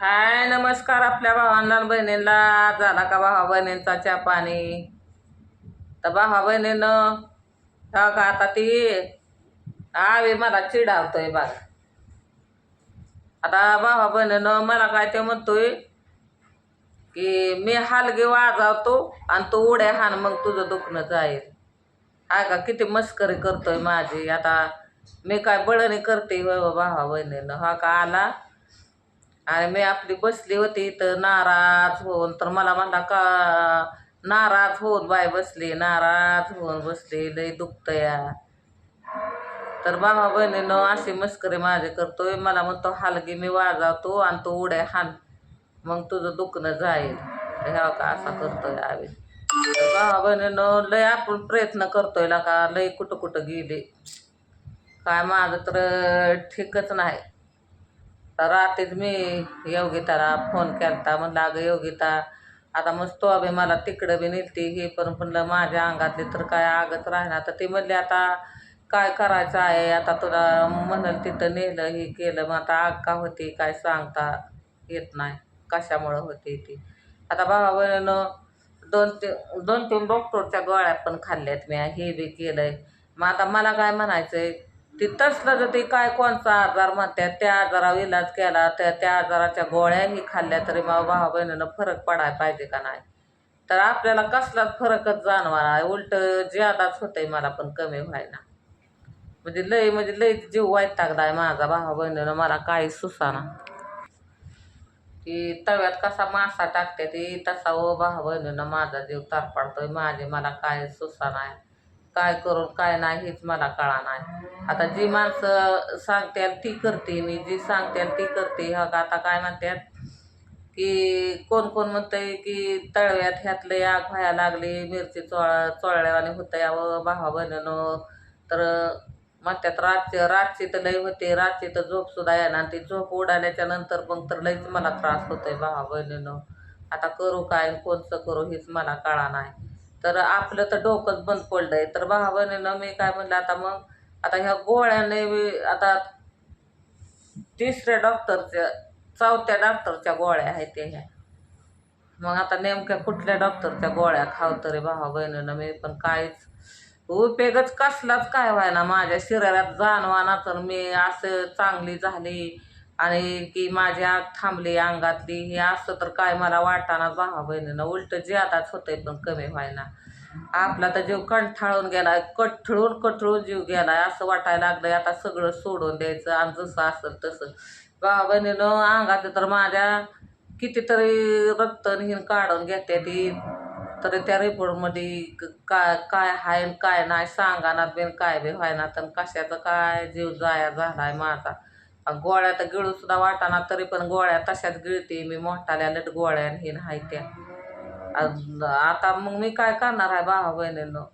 हाय नमस्कार आपल्या भावांना बहिणींना. झाला का भावा बहिणींचा चहा पाणी? तर भावा बहिणीनं हा का आता ती आवे मला चिडावतोय बघा. आता भावा बहिणीनं मला काय ते म्हणतोय की मी हालगे वाजवतो आणि तू उड्या हाण मग तुझं दुखणं जाईल. हा का किती मस्करी करतोय माझी. आता मी काय बळणी करते भावा बहिणीनं. हा का आला? आणि मी आपली बसली होती इथं नाराज होऊन तर मला म्हणला का नाराज होऊन बाय बसली नाराज होऊन बसली लई दुखतं या तर बाबा बहिणीनं अशी मस्करी माझी करतोय मला म्हणतो हालगी मी वाजवतो आणि तो उड्या हान मग तुझं दुखणं जाईल. ह्या का असा करतोय आम्ही? बाबा बहिणीनं लय आपण प्रयत्न करतोय ला का लय कुठं कुठं गेली. काय माझं तर ठीकच नाही. रात्रीच मी योगिताला फोन केलता. म्हणलं अगं योगिता आता मग तो बी मला तिकडं बी नेलती हे पण म्हणलं माझ्या अंगातली तर काय आगच राहणार तर ती म्हणली आता काय करायचं आहे? आता तुला म्हणाल तिथं नेलं हे केलं मग आता आग का होती? काय सांगता येत नाही. कशामुळं होती ती? आता बाबा बहिणीनं दोन तीन दोन तीन डॉक्टरच्या गोळ्या पण खाल्ल्यात मी हे बी केलं आहे मग आता मला काय म्हणायचं आहे ती तसलं जर ते काय कोणचा आजार म्हणतात त्या आजारावर इलाज केला त्या त्या आजाराच्या गोळ्याही खाल्ल्या तरी मग भावा बहिणीनं फरक पडायला पाहिजे का नाही? तर आपल्याला कसलाच फरकच जाणवा आहे उलट ज्यादाच होतंय मला पण कमी व्हायना म्हणजे लय म्हणजे लय जीव वैतागलाय माझा भावा बहिणीनं मला काही सुसाना ती तव्यात कसा मासा टाकते ती तसा ओ भावा बहिणीनं माझा जीव तारपाडतोय माझे मला काय सुसाना आहे काय करून काय नाही हेच मला कळा नाही आता जी माणसं सांगतात ती करते मी जी सांगतात ती करते. हा आता काय म्हणतात की कोण कोण म्हणतंय की तळव्यात ह्यातले आग व्हायला लागली मिरची चोळ चोळल्यावाने होतं यावं भावा बहिणीनं तर म्हणतात रातचे रातची तर लई होते. रातची तर झोपसुद्धा येणार ती झोप उडाल्याच्या नंतर मग तर लईच मला त्रास होतोय भावा बहिणीनं. आता करू काय कोणचं करू हेच मला कळा नाही तर आपलं तर डोकंच बंद पडलंय. तर भावा बहिणीनं मी काय म्हणलं आता मग आता ह्या गोळ्याने बी आता तिसऱ्या डॉक्टरच्या चौथ्या डॉक्टरच्या गोळ्या आहेत त्या ह्या. मग आता नेमक्या कुठल्या डॉक्टरच्या गोळ्या खाव तरी भावा बहिणीनं मी पण काहीच उपयोगच कसलाच काय व्हायना. माझ्या शरीरात जाणवाना तर मी असं चांगली झाली आणि की माझी थांबली अंगातली हे असं तर काय मला वाटाना भावा बहिणीनं. उलट ज्यादाच होतंय पण कमी व्हायना. आपला तर जीव कंठाळून गेलाय कठळून कठळून जीव गेलाय असं वाटायला लागलंय. आता सगळं सोडून द्यायचं आणि जसं असेल तसं. भावा बहिणीनं अंगात तर माझ्या कितीतरी रक्त काढून घेते ती. तरी त्या रिपोर्टमध्ये क- काय काय आहे आणि काय नाही सांगानात बिन काय बी व्हायना तर कशाचं काय जीव जाया झालाय माझा. गोळ्या तर गिळू सुद्धा वाटाना तरी पण गोळ्या तशाच गिळते. मी मोठाल्या लट गोळ्या हे हिन त्या. आता मग मी काय करणार आहे भावा बहिणीनं?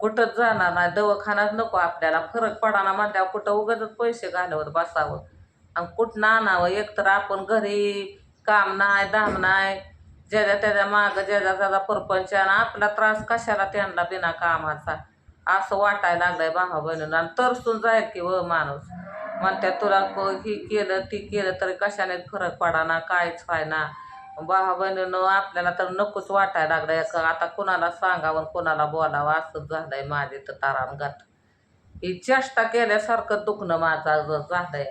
कुठंच जाणार नाही. दवाखान्यात नको आपल्याला. फरक पडाना म्हटल्यावर कुठं उगाच पैसे घालवत बसावं. आणि कुठं आणावं. एकतर आपण घरी काम नाही दाम नाही. ज्याच्या त्याच्या मागं ज्याच्या त्याचा परपंच आणि आपला त्रास कशाला त्यांना बिना कामाचा? असं वाटायला लागलंय भावा बहिणीनं. आणि तरसून जाईल की व माणूस. म्हणते तुला ही केलं ती केलं तरी कशाने फरक पडाना? काहीच व्हायना भावा बहिणीनं आपल्याला तर नकोच वाटायला लागलंय. का आता कुणाला सांगावं आणि कुणाला बोलावं? असंच झालंय माझे तर तारांगात ही चेष्टा केल्यासारखं दुखणं माझा झालंय.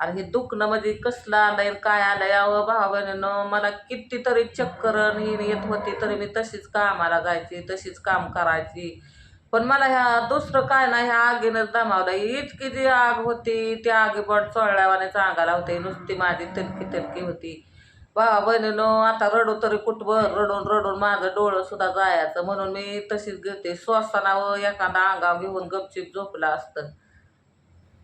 आणि हे दुखणं म्हणजे कसलं आलंय काय आलंय? अहो भावा बहिणीनं मला कितीतरी चक्कर आणि येत होती तरी मी तशीच कामाला जायची तशीच काम करायची. पण मला ह्या दुसरं काय ना ह्या आगीनंच दमावलं. इतकी जी आग होती त्या आगी पण चोळल्यावानेच अंगाला होते. नुसती माझी तलकी तलकी होती. भावा बहिणीनं आता रडू तरी कुठवर रडून रडून माझं डोळं सुद्धा जायचं. म्हणून मी तशीच घेते. व एखादा अंगावर घेऊन गपचीप झोपलं असतं.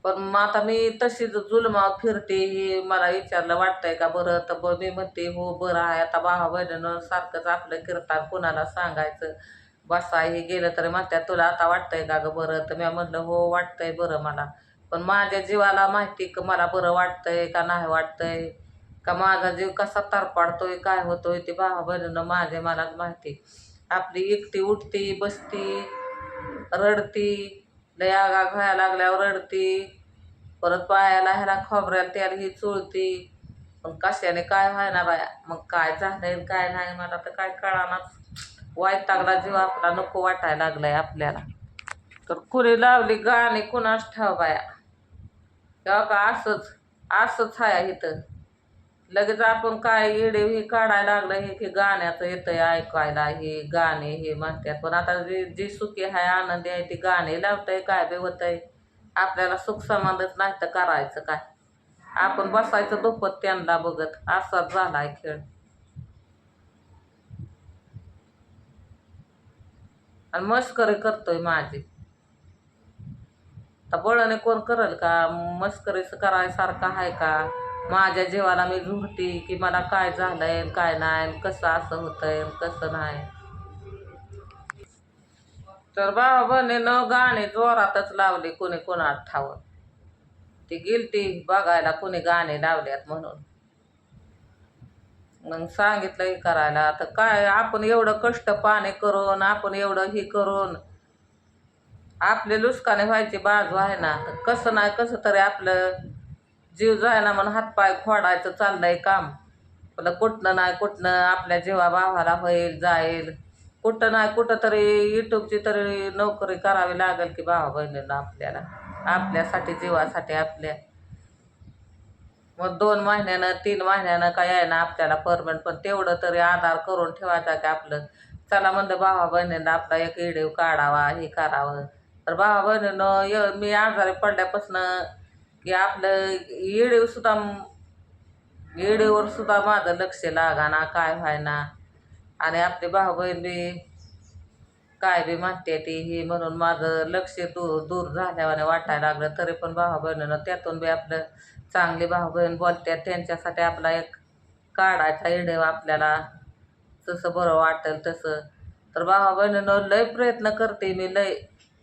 पण मग आता मी तशीच जुलमा फिरते हे मला विचारलं वाटतंय का बरं? तर ब मी म्हणते हो बरं आहे. आता भावा बहिणीनं सारखंच आपलं कीर्तन कोणाला सांगायचं? बसा हे गेलं तरी म्हणतात तुला आता वाटतंय का गं बरं? तर मी म्हटलं हो वाटतंय बरं मला. पण माझ्या जीवाला माहिती का मला बरं वाटतंय का नाही वाटतंय? का माझा जीव कसा तरपाडतोय काय होतोय? ते भावा बहिणीनं माझे मला माहिती आपली एकटी उठती बसती रडती लय आगा घ्यायला लागल्यावर रडती परत पायाला ह्याला खोबऱ्याला त्याला ही चुळती. पण कशाने काय व्हायना बाया? मग काय झालं काय नाही मला तर काय कळानाच. वाईटागला जीव आपला नको वाटायला लागलाय आपल्याला. तर खुरी लावली गाणी कुणाच ठाव बाया? तेव्हा का असंच असंच आहे इथं. लगेच आपण काय येडे हे काढायला लागलं हे की गाण्याचं येतंय ऐकायला हे गाणे हे म्हणतात पण आता जी जी सुखी आहे आनंदी आहे ती गाणे लावतंय काय बी होतंय आपल्याला सुख समानच नाही तर करायचं काय? आपण बसायचं दुप्पत त्यांना बघत असाच झालाय खेळ. आणि मस्करी करतोय माझी. आता बळाने कोण करल का? मस्करी करायसारखं आहे का? माझ्या जीवाला मी झुरती की मला काय झालंय काय नाही कसं असं होतंय कसं नाही. तर बाबा बहिणीनं गाणे जोरातच लावले कोणी कोणात ठाव ती गेलती बघायला कोणी गाणे लावल्यात म्हणून. मग सांगितलं हे करायला तर काय आपण एवढं कष्ट पाणी करून आपण एवढं हे करून. आपले लुसकाने व्हायची बाजू आहे ना तर कसं नाही कसं तरी आपलं जीव जो आहे ना म्हणून हातपाय खोडायचं चाललंय काम. आपलं कुठनं नाही कुठनं आपल्या जीवा भावाला होईल जाईल. कुठं नाही कुठं तरी युट्यूबची तरी नोकरी करावी लागेल की भावा बहिणीला आपल्याला. आपल्यासाठी जीवासाठी आपल्या मग दोन महिन्यानं तीन महिन्यानं काय आहे ना आपल्याला परमनंट पण तेवढं तरी आधार करून ठेवायचा की आपलं? चला म्हणलं भावा बहिणीनं आपला एक इडीव काढावा हे करावं. तर भावा बहिणीनं य मी आजारी पडल्यापासनं की आपलं येडीव सुद्धा येडीवर सुद्धा माझं लक्ष लागाना काय व्हायना. आणि आपली भाऊ बहीण बी काय बी म्हणते ती ही म्हणून माझं लक्ष दूर दूर झाल्यावाने वाटायला लागलं. तरी पण भावा बहिणीनं त्यातून बी आपलं चांगली भाऊ बहीण बोलतात त्यांच्यासाठी आपला एक काढायचा येडेव आपल्याला. जसं बरं वाटेल तसं. तर भावा बहिणीनं लय प्रयत्न करते मी लय.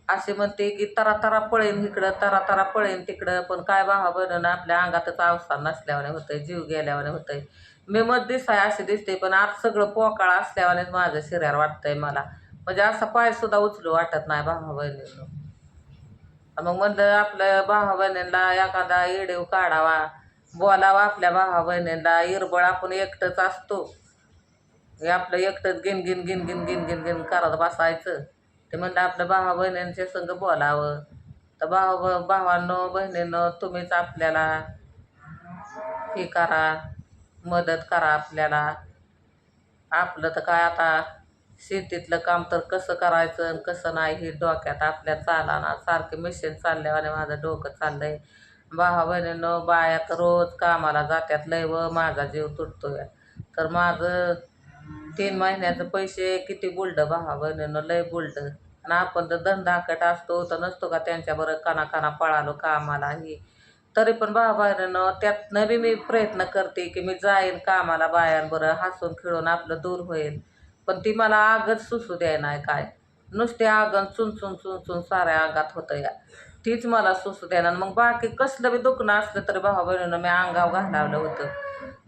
असे म्हणते की तरा तरा पळेन इकडं तरा तरा पळेन तिकडं. पण काय भावा बहिणीनं आपल्या अंगातच अवसान नसल्यावाने होतंय जीव गेल्यावाने होतंय. मी मत दिसाय असे दिसते पण आज सगळं पोकाळ असल्यावानेच माझं शरीर वाटतंय मला. म्हणजे असा पायसुद्धा उचलू वाटत नाही भावा बहिणीनं. मग म्हणलं आपल्या भावा बहिणींना एखादा येडेव काढावा. बोलावा आपल्या भावा बहिणींना इरबळ आपण एकटंच असतो. हे आपलं एकटंच गिन गिन गिन गिन गिन गिन गिन करत बसायचं. ते म्हणलं आपल्या भावा बहिणींच्या संग बोलावं. तर भावा भावांनो बहिणींनो तुम्हीच आपल्याला हे करा. मदत करा आपल्याला. आपलं तर काय आता शेतीतलं काम तर कसं करायचं आणि कसं नाही हे डोक्यात आपल्या चालाना. सारखे मशीन चालल्यावाने माझं डोकं चाललंय. भावा बहिणीनं बाया तर रोज कामाला जात्यात. लय व माझा जीव तुटतोय. तर माझं तीन महिन्याचं पैसे किती बुलडं भावा बहिणीनं लय बुलडं आणि आपण तर धंदाकट असतो तर नसतो का त्यांच्याबरोबर काना काना पळालो कामाला ही. तरी पण भावा बहिणीनं त्यातनं बी मी प्रयत्न करते की मी जाईन कामाला बायांबरोबर हसून खेळून आपलं दूर होईल. पण ती मला आगच सुसू द्याय नाही काय. नुसते आगन चुन चुन चुन चुन साऱ्या अंगात होतं या. तीच मला सुसू द्यायला मग बाकी कसलं बी दुखणं असलं तरी भावा बहिणीनं मी अंगाव घालावलं होतं.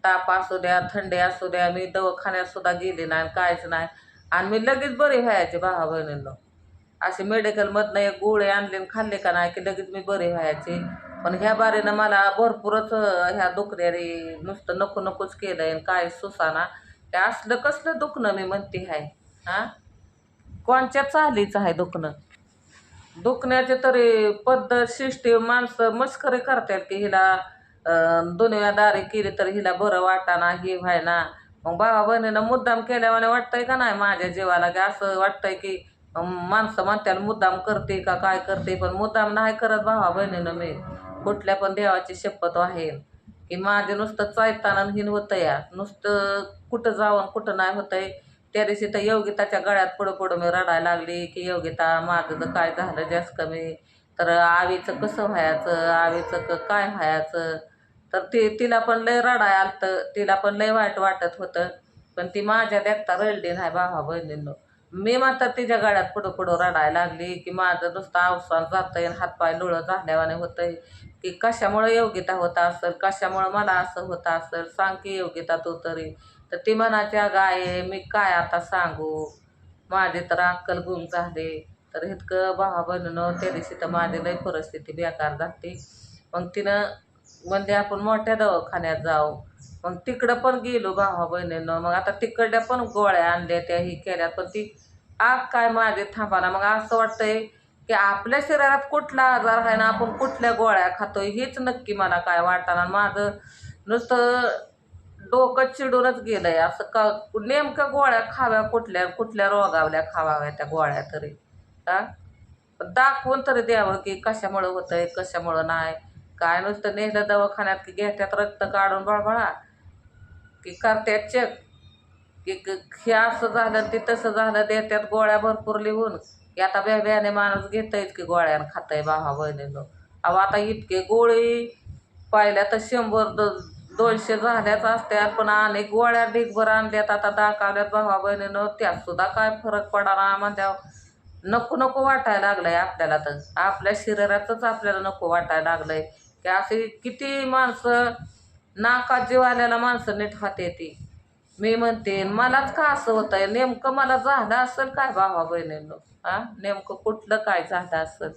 ताप असू द्या थंडी असू द्या मी दवाखान्यात सुद्धा गेली नाही कायच नाही. आणि मी लगेच बरी व्हायचे भावा बहिणीनं. असे मेडिकलमधनं एक गोळे आणले आणि खाल्ले का नाही की लगेच मी बरी व्हायचे. पण ह्या बारीनं मला भरपूरच ह्या दुखण्याने नुसतं नको नकोच केलं आहे काय सुसाना. ते असलं कसलं दुखणं मी म्हणते आहे हां? कोणच्या चालीचं आहे दुखणं? दुखण्याचे तरी पद्धत सिस्टीम माणसं मस्करी करतात की हिला दुनियादारी केली तर हिला बरं वाटाना हे व्हायना. मग बाबा बहिणीनं मुद्दाम केल्यावाने वाटतंय का नाही माझ्या जीवाला? की असं वाटतंय की माणसं म्हणतात मुद्दाम करते का? काय करते? पण मुद्दाम नाही करत भावा बहिणीनं मी. कुठल्या पण देवाची शपथ आहे. की माझे नुसतं चायताना हिन होतं या. नुसतं कुठं जावं कुठं नाही होतंय. त्या दिवशी तर योगिताच्या गळ्यात पुढं पुढं मी रडायला लागली की योगिता माझं तर काय झालं जास्त कमी? तर आवीचं कसं व्हायचं? आवीचं क काय व्हायचं? तर ती तिला पण लय रडाय आलतं. तिला पण लय वाईट वाटत होतं. पण ती माझ्या देखता रडली नाही भावा बहिणींनो. मी मात्र तिच्या गाड्यात पुढं पुढं रडायला लागली की माझं नुसतं अवसान जातंय हातपाय लुळं झाल्यावाने होतंय. की कशामुळं योग्यता होता असेल कशामुळं मला असं होतं असेल सांग की योग्यता तू तरी. तर ती मनाच्या गाय मी काय आता सांगू? माझे तर अक्कल गुम झाले. तर इतकं भावा बहिणीनं त्या दिवशी तर माझी लई परिस्थिती बेकार झाली. मग तिनं म्हणजे आपण मोठ्या दवाखान्यात जाऊ. मग तिकडं पण गेलो भावा बहिणीनं. मग आता तिकडल्या पण गोळ्या आणल्या त्या ही केल्या. पण ती आग काय माझे थांबाना मग असं वाटतंय की आपल्या शरीरात कुठला आजार आहे ना आपण कुठल्या गोळ्या खातोय हेच नक्की मला काय वाटणार माझं नुसतं डोकं चिडूनच गेलंय. असं का नेमक्या गोळ्या खाव्या कुठल्या कुठल्या रोगावल्या खावाव्या त्या गोळ्या तरी. का दाखवून तरी द्यावं की कशामुळं होतंय कशामुळं नाही. काय नुसतं नेलं दवाखान्यात की घेत्यात रक्त काढून बळबळा. की करत्यात चेक की हे असं झालं ते तसं झालं देत्यात गोळ्या भरपूर लिहून. की आता बेब्याने माणूस घेतयच की गोळ्या आणि खातंय भावा बहिणीनं. अहो आता इतके गोळी पाहिल्या तर शंभर द दोनशे झाल्याच असत्या पण अनेक गोळ्या ढिगभर आणल्यात आता दाखवल्यात भावा बहिणीनं. त्यात सुद्धा काय फरक पडणार म्हणत्या नको नको वाटायला लागलंय आपल्याला तर. आपल्या शरीरातच आपल्याला नको वाटायला लागलंय. की असे किती माणसं नाका जीव आलेला माणसं नीट हाते ती. मी म्हणते मलाच का असं होतंय? नेमकं मला झालं असेल काय भावा बहिणीनं? हा? नेमकं कुठलं काय झालं असेल